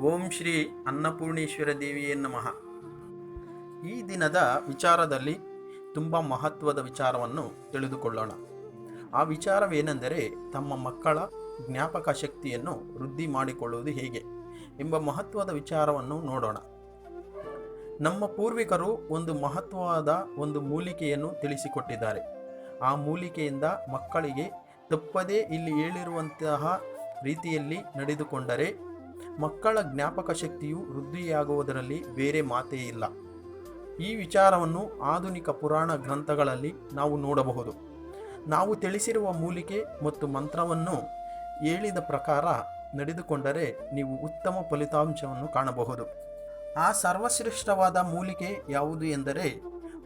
ಓಂ ಶ್ರೀ ಅನ್ನಪೂರ್ಣೇಶ್ವರ ದೇವಿಯೇ ನಮಃ. ಈ ದಿನದ ವಿಚಾರದಲ್ಲಿ ತುಂಬ ಮಹತ್ವದ ವಿಚಾರವನ್ನು ತಿಳಿದುಕೊಳ್ಳೋಣ. ಆ ವಿಚಾರವೇನೆಂದರೆ ತಮ್ಮ ಮಕ್ಕಳ ಜ್ಞಾಪಕ ಶಕ್ತಿಯನ್ನು ವೃದ್ಧಿ ಮಾಡಿಕೊಳ್ಳುವುದು ಹೇಗೆ ಎಂಬ ಮಹತ್ವದ ವಿಚಾರವನ್ನು ನೋಡೋಣ. ನಮ್ಮ ಪೂರ್ವಿಕರು ಒಂದು ಮಹತ್ವವಾದ ಒಂದು ಮೂಲಿಕೆಯನ್ನು ತಿಳಿಸಿಕೊಟ್ಟಿದ್ದಾರೆ. ಆ ಮೂಲಿಕೆಯಿಂದ ಮಕ್ಕಳಿಗೆ ತಪ್ಪದೇ ಇಲ್ಲಿ ಹೇಳಿರುವಂತಹ ರೀತಿಯಲ್ಲಿ ನಡೆದುಕೊಂಡರೆ ಮಕ್ಕಳ ಜ್ಞಾಪಕ ಶಕ್ತಿಯು ವೃದ್ಧಿಯಾಗುವುದರಲ್ಲಿ ಬೇರೆ ಮಾತೇ ಇಲ್ಲ. ಈ ವಿಚಾರವನ್ನು ಆಧುನಿಕ ಪುರಾಣ ಗ್ರಂಥಗಳಲ್ಲಿ ನಾವು ನೋಡಬಹುದು. ನಾವು ತಿಳಿಸಿರುವ ಮೂಲಿಕೆ ಮತ್ತು ಮಂತ್ರವನ್ನು ಹೇಳಿದ ಪ್ರಕಾರ ನಡೆದುಕೊಂಡರೆ ನೀವು ಉತ್ತಮ ಫಲಿತಾಂಶವನ್ನು ಕಾಣಬಹುದು. ಆ ಸರ್ವಶ್ರೇಷ್ಠವಾದ ಮೂಲಿಕೆ ಯಾವುದು ಎಂದರೆ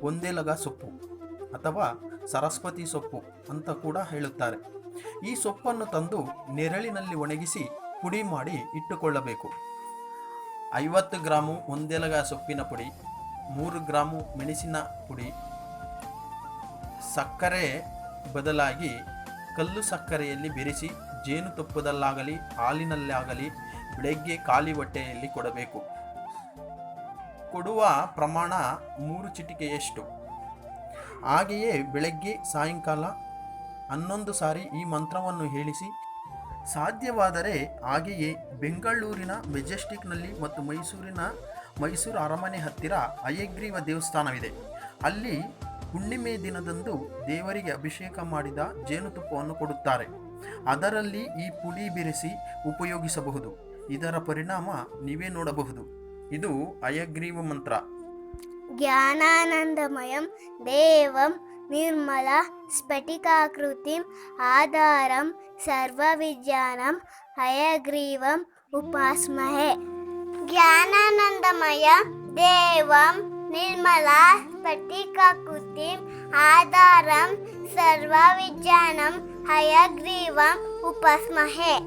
ಒಂದೇಲಗ ಸೊಪ್ಪು ಅಥವಾ ಸರಸ್ವತಿ ಸೊಪ್ಪು ಅಂತ ಕೂಡ ಹೇಳುತ್ತಾರೆ. ಈ ಸೊಪ್ಪನ್ನು ತಂದು ನೆರಳಿನಲ್ಲಿ ಒಣಗಿಸಿ ಪುಡಿ ಮಾಡಿ ಇಟ್ಟುಕೊಳ್ಳಬೇಕು. ಐವತ್ತು ಗ್ರಾಮು ಒಂದೆಲಗ ಸೊಪ್ಪಿನ ಪುಡಿ, ಮೂರು ಗ್ರಾಮು ಮೆಣಸಿನ ಪುಡಿ. ಸಕ್ಕರೆ ಬದಲಾಗಿ ಕಲ್ಲು ಸಕ್ಕರೆಯಲ್ಲಿ ಬೆರೆಸಿ ಜೇನುತುಪ್ಪದಲ್ಲಾಗಲಿ ಹಾಲಿನಲ್ಲಾಗಲಿ ಬೆಳಗ್ಗೆ ಖಾಲಿ ಹೊಟ್ಟೆಯಲ್ಲಿ ಕೊಡಬೇಕು. ಕೊಡುವ ಪ್ರಮಾಣ ಮೂರು ಚಿಟಿಕೆಯಷ್ಟು. ಹಾಗೆಯೇ ಬೆಳಗ್ಗೆ ಸಾಯಂಕಾಲ ಹನ್ನೊಂದು ಸಾರಿ ಈ ಮಂತ್ರವನ್ನು ಹೇಳಿಸಿ ಸಾಧ್ಯವಾದರೆ ಹಾಗೆಯೇ ಬೆಂಗಳೂರಿನ ಮೆಜೆಸ್ಟಿಕ್ನಲ್ಲಿ ಮತ್ತು ಮೈಸೂರಿನ ಮೈಸೂರು ಅರಮನೆ ಹತ್ತಿರ ಅಯಗ್ರೀವ ದೇವಸ್ಥಾನವಿದೆ. ಅಲ್ಲಿ ಹುಣ್ಣಿಮೆ ದಿನದಂದು ದೇವರಿಗೆ ಅಭಿಷೇಕ ಮಾಡಿದ ಜೇನುತುಪ್ಪವನ್ನು ಕೊಡುತ್ತಾರೆ. ಅದರಲ್ಲಿ ಈ ಪುಡಿ ಬಿರಿಸಿ ಉಪಯೋಗಿಸಬಹುದು. ಇದರ ಪರಿಣಾಮ ನೀವೇ ನೋಡಬಹುದು. ಇದು ಅಯಗ್ರೀವ ಮಂತ್ರ. ಜ್ಞಾನಾನಂದಮಯಂ ದೇವಂ ನಿರ್ಮಲ, ಸ್ಫಟಿಕಾಕೃತಿ, ಆಧಾರಂ, ಸರ್ವವಿಜ್ಞಾನ, ಹಯಗ್ರೀವಂ, ಉಪಾಸ್ಮಹೆ. ಜ್ಞಾನಾನಂದಮಯ, ದೇವಂ, ನಿರ್ಮಲ, ಸ್ಫಟಿಕಾಕೃತಿ, ಆಧಾರಂ, ಸರ್ವವಿಜ್ಞಾನ, ಹಯಗ್ರೀವಂ, ಉಪಾಸ್ಮಹೆ.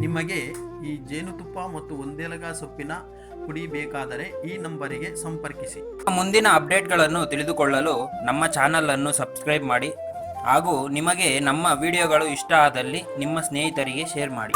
ನಿಮಗೆ ಈ ಜೇನುತುಪ್ಪ ಮತ್ತು ಒಂದೇಲಗ ಸೊಪ್ಪಿನ ಪುಡಿ ಬೇಕಾದರೆ ಈ ನಂಬರಿಗೆ ಸಂಪರ್ಕಿಸಿ. ಮುಂದಿನ ಅಪ್ಡೇಟ್ಗಳನ್ನು ತಿಳಿದುಕೊಳ್ಳಲು ನಮ್ಮ ಚಾನಲನ್ನು ಸಬ್ಸ್ಕ್ರೈಬ್ ಮಾಡಿ ಹಾಗೂ ನಿಮಗೆ ನಮ್ಮ ವಿಡಿಯೋಗಳು ಇಷ್ಟ ಆದಲ್ಲಿ ನಿಮ್ಮ ಸ್ನೇಹಿತರಿಗೆ ಶೇರ್ ಮಾಡಿ.